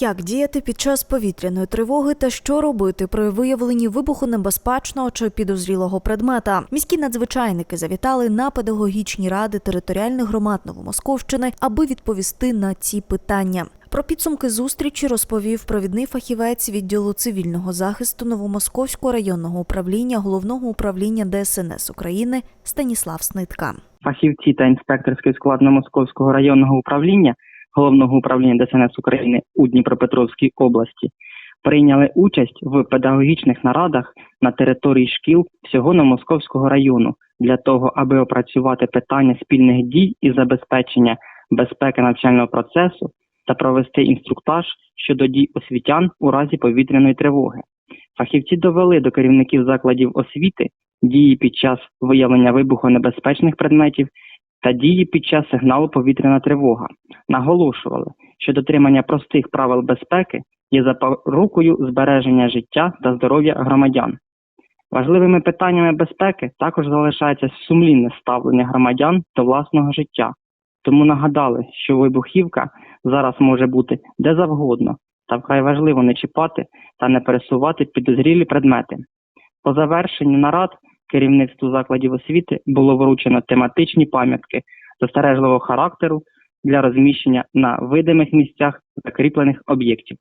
Як діяти під час повітряної тривоги та що робити при виявленні вибухонебезпечного чи підозрілого предмета? Міські надзвичайники завітали на педагогічні ради територіальних громад Новомосковщини, аби відповісти на ці питання. Про підсумки зустрічі розповів провідний фахівець відділу цивільного захисту Новомосковського районного управління головного управління ДСНС України Станіслав Снитка. Фахівці та інспекторський склад Московського районного управління головного управління ДСНС України у Дніпропетровській області прийняли участь в педагогічних нарадах на території шкіл всього на Московського району для того, аби опрацювати питання спільних дій і забезпечення безпеки навчального процесу та провести інструктаж щодо дій освітян у разі повітряної тривоги. Фахівці довели до керівників закладів освіти дії під час виявлення вибухонебезпечних предметів та дії під час сигналу повітряна тривога. Наголошували, що дотримання простих правил безпеки є запорукою збереження життя та здоров'я громадян. Важливими питаннями безпеки також залишається сумлінне ставлення громадян до власного життя. Тому нагадали, що вибухівка зараз може бути де завгодно, та вкрай важливо не чіпати та не пересувати підозрілі предмети. По завершенню нарад керівництву закладів освіти було вручено тематичні пам'ятки застережливого характеру для розміщення на видимих місцях закріплених об'єктів.